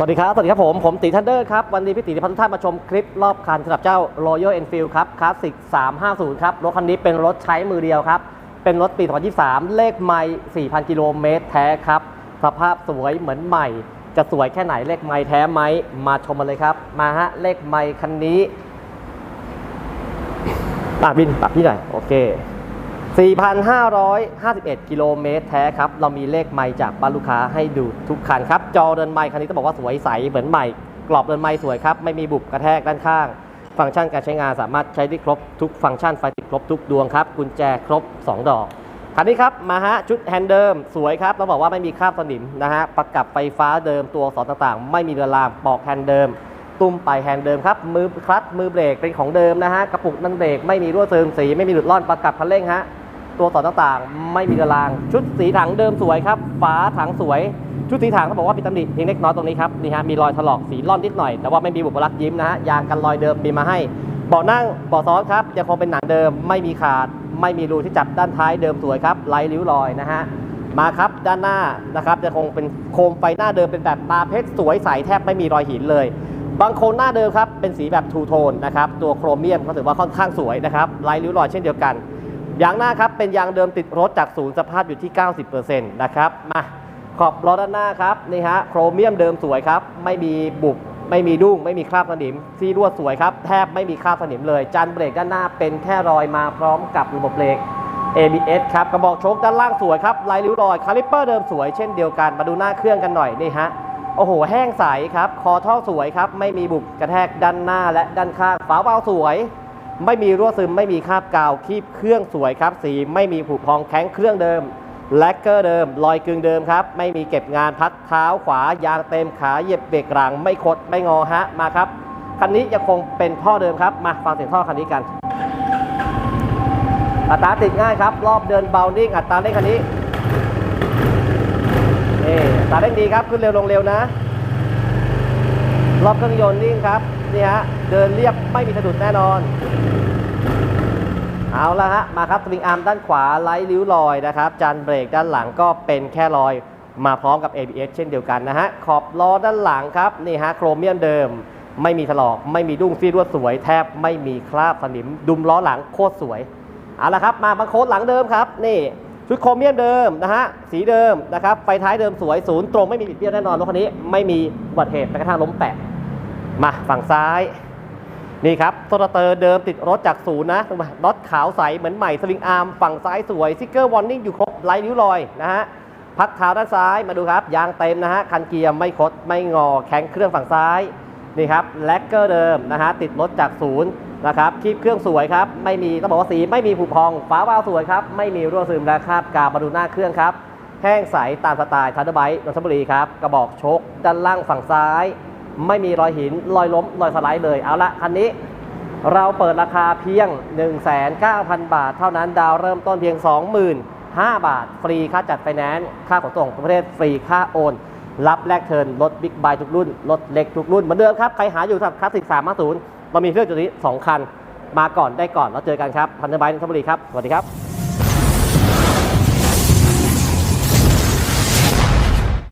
สวัสดีครับ สวัสดีครับผม ผมตีทันเดอร์ครับ วันนี้พี่ตีจะพาทุกท่านมาชมคลิปรอบคันสำหรับเจ้า Royal Enfield ครับคลาสสิก350 ครับ รถคันนี้เป็นรถใช้มือเดียวครับ เป็นรถปี 2023 เลขไมล์4,000 กิโลเมตรแท้ครับ สภาพสวยเหมือนใหม่ จะสวยแค่ไหนเลขไมล์แท้ไหม มาชมมาเลยครับ มาฮะ เลขไมล์คันนี้ปากบินปากพี่หน่อย โอเค 4,551 กิโลเมตรแท้ครับ เรามีเลขไมล์จากบ้านลูกค้าให้ดูทุกคันครับ จอเดินไมล์คันนี้ต้องบอกว่าสวยใสเหมือนใหม่ กรอบเดินไมล์สวยครับ ไม่มีบุบกระแทกด้านข้าง ฟังก์ชันการใช้งานสามารถใช้ได้ครบทุกฟังก์ชันไฟติดครบทุกดวงครับ กุญแจครบ 2 ดอก คันนี้ครับ มาฮะชุดแฮนด์เดิมสวยครับเราบอกว่าไม่มีคราบสนิมนะฮะ ประกับไฟฟ้าเดิมตัวสอนต่างๆ ไม่มีเรือรามปอกแฮนด์เดิมตุ้มไปแฮนด์เดิมครับ มือคลัตช์มือเบรกเป็นของเดิมนะฮะ กระปุกนั่นเบรกไม่มีรั่วซึมสีไม่มีหลุดร่อนประกับคันเร่งฮะ ตัวต่อต่างๆ ไม่มีเรือราง ชุดสีถังเดิมสวยครับ ฝาถังสวย ชุดสีถังเขาบอกว่ามีตำหนิเพียงเล็กน้อยตรงนี้ครับ นี่ฮะ มีรอยถลอกสีร่อนนิดหน่อย แต่ว่าไม่มีบุบลักยิ้มนะฮะ ยางกันรอยเดิมมีมาให้ เบาะนั่ง เบาะซ้อนครับ ยังคงเป็นหนังเดิม ไม่มีขาด ไม่มีรูที่จับด้านท้ายเดิมสวยครับ ไร้ริ้วรอยนะฮะ มาครับด้านหน้านะครับ จะคงเป็นโคมไฟหน้าเดิมเป็นแบบตาเพชรสวยใสแทบไม่มีรอยหินเลยบางโคมหน้าเดิมครับ เป็นสีแบบทูโทนนะครับ ตัวโครเมียมก็ถือว่าค่อนข้างสวยนะครับไร้ริ้วรอยเช่นเดียวกัน ยางหน้าครับเป็นยางเดิมติดรถจากศูนย์สภาพอยู่ที่ 90%นะครับมาขอบล้อด้านหน้าครับนี่ฮะโครเมียมเดิมสวยครับ ไม่มีบุบไม่มีดุ้งไม่มีคราบสนิมที่รั่วสวยครับ แทบไม่มีคราบสนิมเลยจันเบรกด้านหน้าเป็นแค่รอยมาพร้อมกับระบบเบรก ABS ครับกระบอกโชคด้านล่างสวยครับลายริ้วรอยคาลิปเปอร์เดิมสวยเช่นเดียวกันมาดูหน้าเครื่องกันหน่อยนี่ฮะโอ้โห แห้งใสครับ คอท่อสวยครับ ไม่มีบุบกระแทกด้านหน้าและด้านข้าง ฝาเบาลวสวย ไม่มีรั่วซึมไม่มีคราบกาวคีบเครื่องสวยครับ สีไม่มีผุพองแข็งเครื่องเดิมแลกเกอร์เดิมรอยกึ่งเดิมครับ ไม่มีเก็บงานพักเท้าขวายางเต็มขาเหยียบเบรกหลังไม่คดไม่งอฮะมาครับคันนี้ยังคงเป็นท่อเดิมครับ มาฟังเสียงท่อคันนี้กัน อัตราติดง่ายครับ รอบเดินเบานิ่งอัตราเร่งคันนี้นี่อัตราเร่งดีครับขึ้นเร็วลงเร็วนะ รอบเครื่องยนต์นิ่งครับนี่ฮะ เดินเรียบไม่มีสะดุดแน่นอน เอาละฮะ มาครับสปริงอาร์มด้านขวาไร้ริ้วรอยนะครับ จานเบรกด้านหลังก็เป็นแค่รอย มาพร้อมกับ ABS เช่นเดียวกันนะฮะ ขอบล้อด้านหลังครับ นี่ฮะโครเมียมเดิม ไม่มีถลอก ไม่มีดุ้งซีรวดสวย แทบไม่มีคราบสนิม ดุมล้อหลังโคตรสวย เอาละครับ มาบังโค้ดหลังเดิมครับ นี่ชุดโครเมียมเดิมนะฮะ สีเดิมนะครับ ไฟท้ายเดิมสวยศูนย์ตรงไม่มีบิดเบี้ยวแน่นอนรถคันนี้ ไม่มีอุบัติเหตุแม้กระทั่งล้มแตะมาฝั่งซ้าย นี่ครับโซลาเตอร์เดิมติดรถจากศูนย์นะรถขาวใสเหมือนใหม่สวิงอาร์มฝั่งซ้ายสวยสติกเกอร์วอร์นิ่งอยู่ครบไร้นิ้วรอยนะฮะพักเท้าด้านซ้ายมาดูครับ ยางเต็มนะฮะคันเกียร์ไม่คดไม่งอแข็งเครื่องฝั่งซ้ายนี่ครับแล็กเกอร์เดิมนะฮะติดรถจากศูนย์นะครับคีบเครื่องสวยครับไม่มีต้องบอกว่าสีไม่มีผุพองฝาวาล์วสวยครับไม่มีรั่วซึมและคราบกาวมาดูหน้าเครื่องครับแห้งใสตามสไตล์ทันเดอร์ไบต์นนทบุรีครับกระบอกโชคด้านล่างฝั่งซ้าย ไม่มีรอยหินรอยล้มรอยสไลด์เลย เอาละคันนี้เราเปิดราคาเพียง 19,000 บาท เท่านั้นดาวเริ่มต้นเพียง 25,000 บาท ฟรีค่าจัดไฟแนนซ์ค่าขนส่งประเทศฟรีค่าโอน รับแลกเทิร์นรถบิ๊กไบทุกรุ่น รถเล็กทุกรุ่น เหมือนเดิมครับ ใครหาอยู่สำหรับคลาสสิก350เรามีเครื่องจุดนี้ 2 คัน มาก่อนได้ก่อนแล้วเจอกันครับพันธบัยนนทบุรีครับ สวัสดีครับ